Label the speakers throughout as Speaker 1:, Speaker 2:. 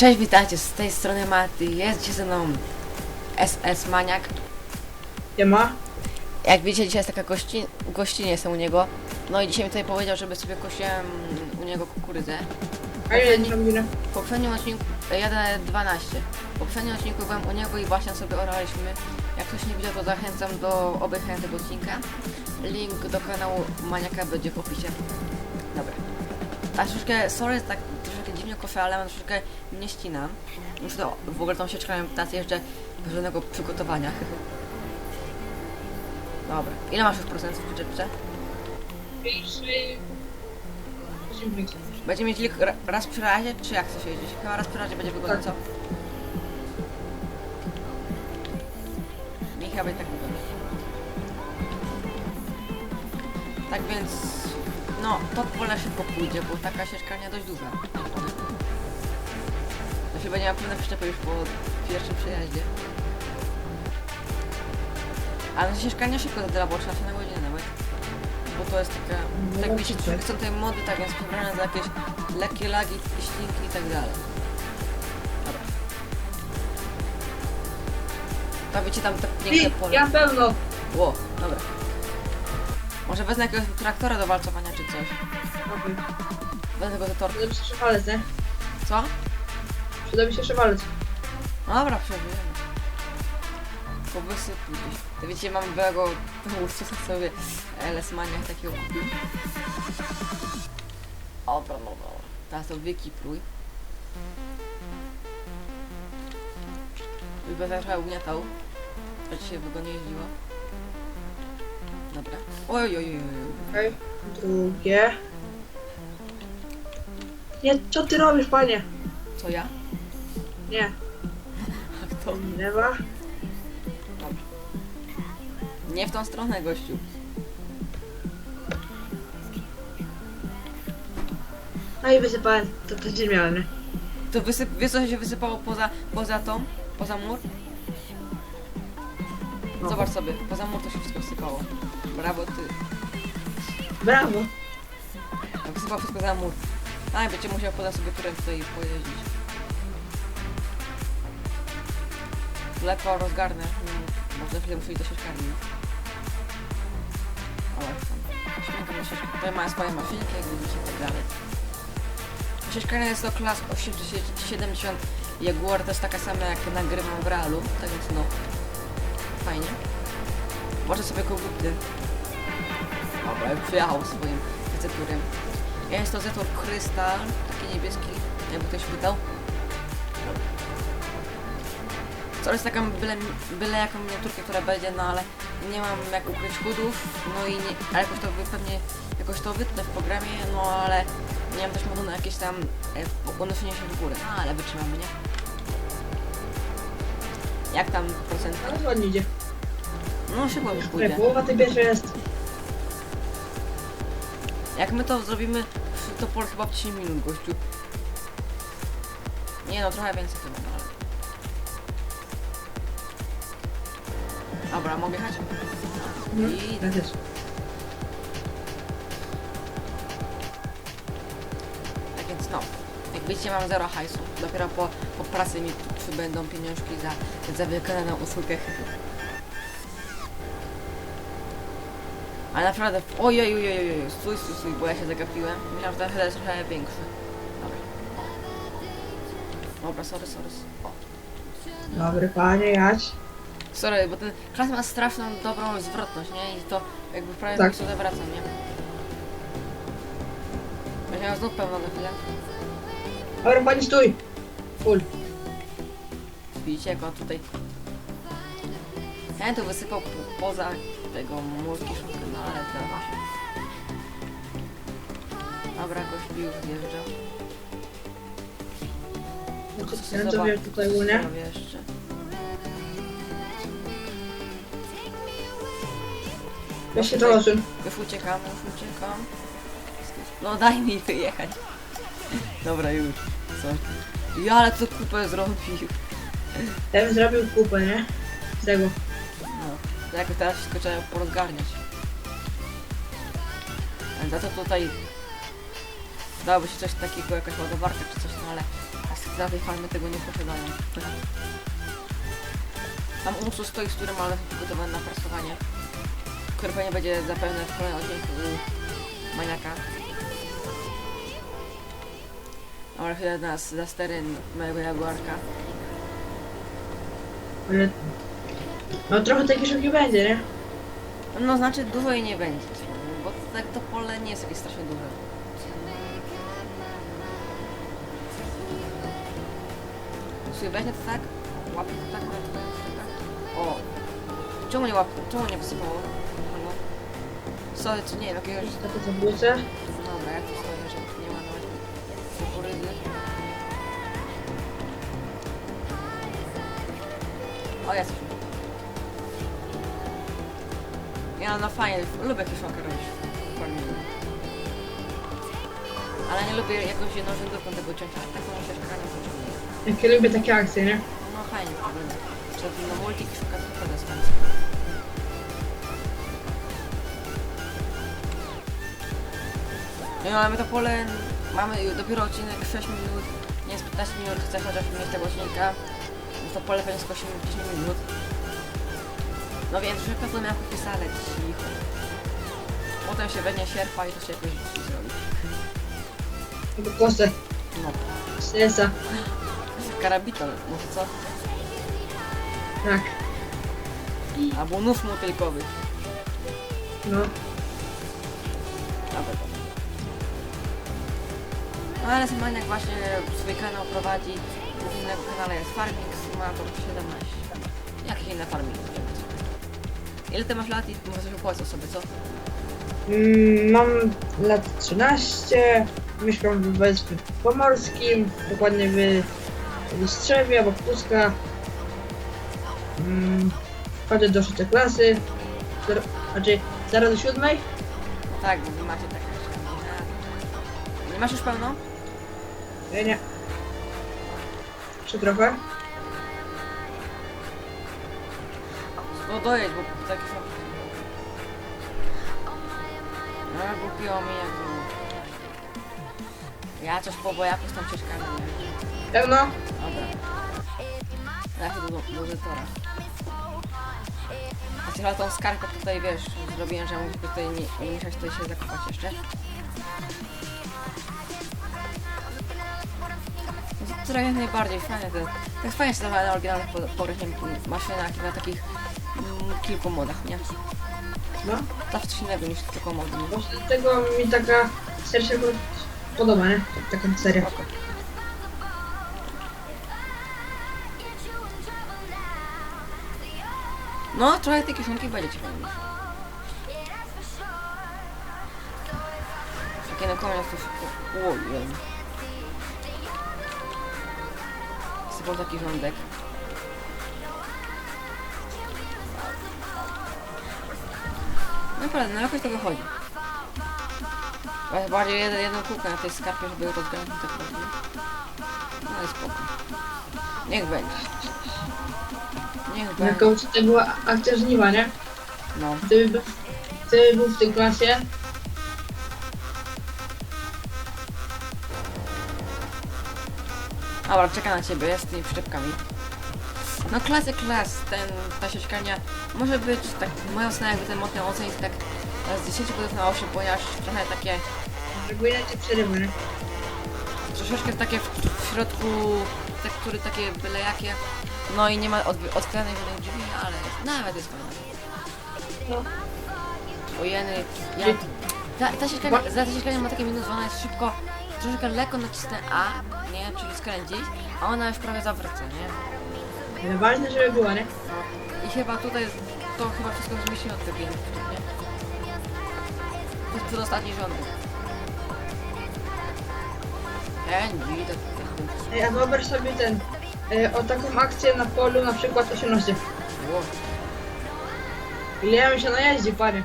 Speaker 1: Cześć, witajcie, z tej strony Maty, jest dzisiaj ze mną SS Maniak.
Speaker 2: Nie ma?
Speaker 1: Jak widzicie, dzisiaj jest taka gości... gościnie jestem u niego. No i dzisiaj mi tutaj powiedział, żeby sobie kosiłem u niego kukurydzę.
Speaker 2: A ile nie robimy?
Speaker 1: W poprzednim odcinku, jadę 12. W poprzednim odcinku byłem u niego i właśnie sobie oraliśmy. Jak ktoś nie widział, to zachęcam do obejrzenia tego odcinka. Link do kanału Maniaka będzie w opisie. Dobra. A troszeczkę, sorry, tak troszeczkę dziwnie koszę, ale mam troszeczkę nie ścinam. Już to, w ogóle tą sieczkę miałem tacy jeszcze bez żadnego przygotowania. Dobra. Ile masz już procentów w przyczepce? Będzie mieć raz przy razie, czy jak chcesz jeździć? Chyba raz przy razie będzie wygodnie, co? Mi chyba będzie tak wygodnie. Tak więc, no, to pole szybko pójdzie, bo taka sieczka nie dość duża. To się będzie miała pełne przyczepy już po pierwszym przejeździe. Ale ścieżka nie szybko zadziela, bo 13 na godzinę nawet. Bo to jest taka...
Speaker 2: No,
Speaker 1: tak wiecie,
Speaker 2: oczywiście.
Speaker 1: są tutaj mody, tak więc przebrane za jakieś lekkie lagi, ślinki i tak dalej. Dobra. To wiecie tam te piękne pole.
Speaker 2: ja pełno.
Speaker 1: Ło, dobra. Może wezmę jakiegoś traktora do walcowania czy coś.
Speaker 2: Okej.
Speaker 1: Wezmę go do tortu.
Speaker 2: Przyda mi się szewalec, nie?
Speaker 1: Co?
Speaker 2: Przyda mi się szewalec.
Speaker 1: No dobra, przeżyjemy. Tylko wysypu gdzieś. To wiecie, mam byłego Ursusa sobie LS Mania takiego kupił. Dobra, no dobra. Teraz to wykipluj. I będę trochę ugniatał. Żeby się wygodnie jeździło. Dobra. Oj, oj, oj, oj.
Speaker 2: Okej. Drugie. Nie, co ty robisz, panie?
Speaker 1: Co ja?
Speaker 2: Nie.
Speaker 1: A kto?
Speaker 2: Lewa.
Speaker 1: Nie w tą stronę, gościu.
Speaker 2: No i wysypałem. To to dzień miałem, nie?
Speaker 1: To wysyp... Wiesz co się wysypało poza, poza tą? Poza mur?
Speaker 2: No.
Speaker 1: Zobacz sobie, poza mur to się wszystko wysypało. Brawo ty.
Speaker 2: Brawo.
Speaker 1: Tak wysypał wszystko za mur. A, będzie musiał poza sobie turem tutaj pojeździć. Lekko rozgarnę. Mm, Może chwilę muszę iść do sieczkarni. O, tam. Do. Tutaj ma swoje maszynki, jak widzicie, i tak dalej. Sieczkarnia jest to klas 870 Jaguar, to jest taka sama jak nagrywam w realu, tak więc no. Fajnie. Może sobie koguty. Dobra, przyjechał swoim recepturem. Jest to Zetor Krystal, taki niebieski, jakby ktoś pytał. To jest taka byle, byle jaką miniaturkę, która będzie, no ale nie mam jak ukryć chudów, no i nie, ale jakoś to pewnie jakoś to wytnę w programie, no ale nie mam też modu na jakieś tam e, unoszenie się w górę, no ale wytrzymamy, nie? Jak tam procent?
Speaker 2: Ale ładnie idzie.
Speaker 1: No szybko
Speaker 2: Nie,
Speaker 1: pójdzie.
Speaker 2: połowa tej pierwszej jest.
Speaker 1: Jak my to zrobimy, to pole chyba w 10 minut, gościu. Nie no, trochę więcej chyba, no ale... Dobra, mogę jechać?
Speaker 2: Mhm.
Speaker 1: I
Speaker 2: Ja też.
Speaker 1: Widzicie, mam zero hajsu. Dopiero po, po pracy mi przybędą pieniążki za, za wykonaną usługę. Ale naprawdę, ojej, ojej, ojej, stój, stój, stój, bo ja się zagapiłem. Myślałem, że ten header jest trochę większy. Dobra. Dobra, sorry, sorry. O.
Speaker 2: Dobry panie, jać.
Speaker 1: Sorry, bo ten klas ma straszną dobrą zwrotność, nie? I to jakby prawie
Speaker 2: Tak.
Speaker 1: tak. zawracam, nie? Miał znów pełno na chwilę.
Speaker 2: Dobra, panie, stój. Full.
Speaker 1: Widzicie, jak on tutaj... Ja tu wysypał po, poza tego murki sztukę, no ale to właśnie. Dobra, gość już zjeżdżał.
Speaker 2: Ja to wiesz tutaj
Speaker 1: jeszcze.
Speaker 2: Ja się dołożę.
Speaker 1: Już uciekam, już uciekam. No daj mi wyjechać. Dobra, już. Co? Ja, ale co kupę zrobił.
Speaker 2: Bym zrobił kupę, nie? Z tego.
Speaker 1: No, to jakoś teraz wszystko trzeba porozgarniać. Ale za to tutaj dałoby się coś takiego, jakaś ładowarka czy coś, no ale na tej farmie tego nie posiadają. Tam Umsu stoi, z którym ale przygotowany na prasowanie. Który pewnie będzie zapewne w kolejnym odcinku u Maniaka. Ale chwilę nas za stery mojego jaguarka.
Speaker 2: Ale... No trochę taki szok nie będzie, nie?
Speaker 1: No znaczy dużo jej nie będzie, bo tak to pole nie jest jakieś strasznie duże. Słuchaj, weźmie to tak, łapie to tak, łapie to tak. O! Czemu nie łapie, czemu nie wysypało? Halo? Sorry, czy nie jakiegoś...
Speaker 2: Takie zabójce.
Speaker 1: O, jest. Ja no fajnie, lubię kiszonkę robić. Farmingu. Ale nie lubię jakąś jedną rzędówką tego ciącia, ale tak samo się szkanie pociągnie.
Speaker 2: Jakie lubię takie akcje, nie?
Speaker 1: No fajnie. Czy to na multi kiszonka jest fajnie. No mamy to pole, mamy dopiero odcinek 6 minut, nie jest 15 minut, chcę chociaż mieć tego odcinka. To pole skosimy 10 minut. No więc szybko to miałem pisać cicho. Potem się weźmie sierpa i to się jakoś zrobi.
Speaker 2: Kosę.
Speaker 1: No,
Speaker 2: Stresa.
Speaker 1: karabitol, może co?
Speaker 2: Tak.
Speaker 1: Albo nów motylkowy.
Speaker 2: No.
Speaker 1: Dobra. No ale Semaniak właśnie swój kanał prowadzi. Innym kanale jest Farming, ma to 17. Jakieś inne farming. Ile ty masz lat i może coś opowiedz o sobie, co?
Speaker 2: Mm, mam lat 13. Mieszkam w województwie pomorskim. Dokładnie w Listrzewie, obok Puska. Mm, chodzę do 6 klasy. Zero, znaczy 0 do 7.
Speaker 1: Tak, bo wy macie takie Nie masz już pełno?
Speaker 2: Nie, nie. Jeszcze trochę.
Speaker 1: No dojedź, bo takie są... No głupiło mi jak to... Ja coś po bojaku z tą ciężkami, nie?
Speaker 2: Pełno?
Speaker 1: Dobra. Ja się do, do edytora. Chociaż ale tą skarpę tutaj, wiesz, zrobiłem, że mógł tutaj nie, musiałeś tutaj się zakopać jeszcze. To trochę jak najbardziej fajne to. Jest fajnie sterowane na oryginalnych po- maszynach i na takich kilku modach, nie?
Speaker 2: No.
Speaker 1: Zawsze coś innego niż tylko mody, nie?
Speaker 2: Właśnie dlatego mi taka seria się akurat podoba, nie? Taka seria.
Speaker 1: Spoko. No, trochę tej kieszonki będzie ciekawe. Takie na koniec to szybko. Ojej. Sypał taki rządek. Naprawdę, no jakoś to wychodzi. Ba- Bardziej jeden, jedną kółkę na tej skarpie, żeby rozgrać tak bardziej. No ale spoko. Niech będzie. Niech
Speaker 2: Na
Speaker 1: będzie.
Speaker 2: końcu to była akcja żniwa, nie?
Speaker 1: No.
Speaker 2: Gdyby, był- gdyby był w tej klasie,
Speaker 1: Dobra, czeka na ciebie, jest z tymi przyczepkami. No klasy klas, ten, ta sieczkania może być tak, moja ocena jakby ten motel ocenić tak z 10 punktów na 8, ponieważ trochę takie,
Speaker 2: te przerywy, nie?
Speaker 1: troszeczkę takie w, w środku tektury takie byle jakie. No i nie ma od, odklejanej żadnych drzwi, ale nawet jest fajna.
Speaker 2: No.
Speaker 1: Ojeny, ja... Ta, ta sieczkania, za ta sieczkania ma takie minus, że ona jest szybko, troszeczkę lekko nacisnę A, nie, czyli skręcić, a ona już prawie zawraca, nie?
Speaker 2: Ważne, żeby była, nie?
Speaker 1: I chyba tutaj jest- to chyba wszystko zmieściło od tego nie? To jest przedostatni rządek. Angie, tak, tak,
Speaker 2: Ej, a wyobraź sobie ten, e, o taką akcję na polu na przykład 18.
Speaker 1: tak. Wow.
Speaker 2: Ile ja bym się najeździł, panie?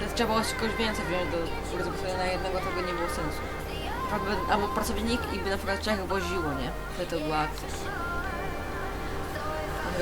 Speaker 1: Jest trzeba było kogoś więcej wziąć do sobie na jednego to by nie było sensu. Albo, albo pracownik i by na przykład trzech woziło, nie? Wtedy to była akcja.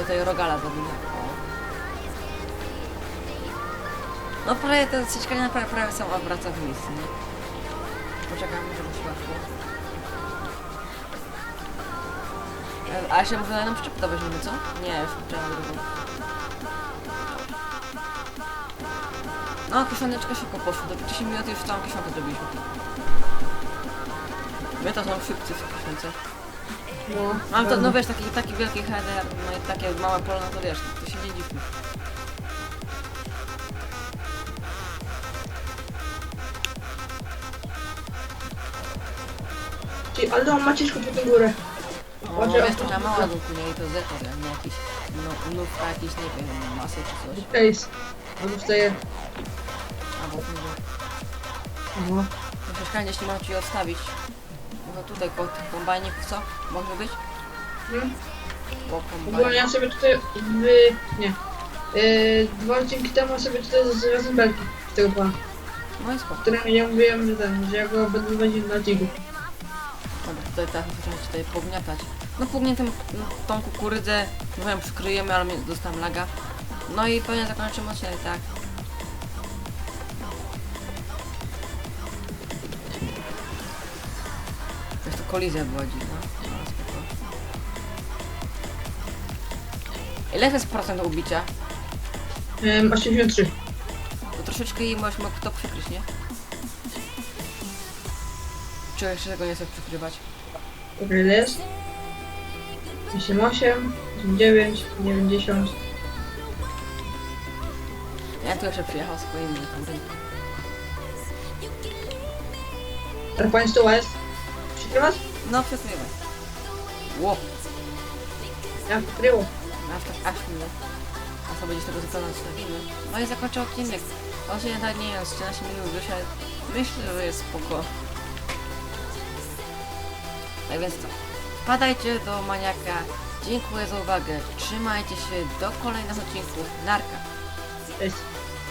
Speaker 1: Tutaj rogala zrobimy. No prawie te sieczkania prawie, prawie są obraca w miejscu, nie? Poczekamy, żeby. E, A się może na jedną przyczepę to weźmiemy, co? Nie, już trzeba drugą. No, kieszoneczka szybko poszło. Do 10 minut już całą kieszonkę zrobiliśmy. My to są szybcy w kieszonce.
Speaker 2: No,
Speaker 1: Mam to,
Speaker 2: ładnie.
Speaker 1: no wiesz, taki, taki wielki header, no i takie małe pole, no to wiesz, to się nie dziwmy.
Speaker 2: Czyli, ale to mam ciężko po tę górę.
Speaker 1: No,
Speaker 2: Chodzi
Speaker 1: wiesz,
Speaker 2: o-
Speaker 1: taka mała ładunku, nie? I to zetor, a nie jakiś, no, nówka, jakiś, nie wiem, masy czy coś.
Speaker 2: Place. Albo wstaje.
Speaker 1: Albo może.
Speaker 2: No.
Speaker 1: Troszeczkę jeśli mam ci odstawić. No tutaj koło tych kombajników, co? Może być?
Speaker 2: Hmm?
Speaker 1: Po
Speaker 2: Ogólnie
Speaker 1: kombajnie.
Speaker 2: ja sobie tutaj wy... nie. Yy, dwa odcinki temu sobie tutaj znalazłem belki z tego pana.
Speaker 1: No i spoko.
Speaker 2: Którym ja mówiłem, że ten, że ja go będę będzie na odcinku.
Speaker 1: Dobra, tutaj teraz zacząłem tutaj pogniatać. No pogniętym no, tą kukurydzę, nie wiem, przykryjemy, ale mnie- dostałem laga. No i pewnie zakończymy odcinek, tak? Kolizja była dziwna. No, spoko. Ile to jest procent ubicia?
Speaker 2: Ym, 83.
Speaker 1: To troszeczkę jej możesz mógł to przykryć, nie? Czy jeszcze tego nie chcesz przykrywać?
Speaker 2: Dobra, ile jest? 88, 89, 90.
Speaker 1: Ja tu jeszcze przyjechał swoim tam rynkiem.
Speaker 2: Ale pani Przykrywać?
Speaker 1: No, przesuwaj. Ło,
Speaker 2: Ja przykryło.
Speaker 1: aż tak aż miło. A co będzie z tego zupełnie odstawimy. No i zakończę odcinek. Właśnie tak nie wiem, z 13 minut wyszedł. Myślę, że jest spoko. Tak więc co? Wpadajcie do maniaka. Dziękuję za uwagę. Trzymajcie się do kolejnych odcinków. Narka.
Speaker 2: Cześć.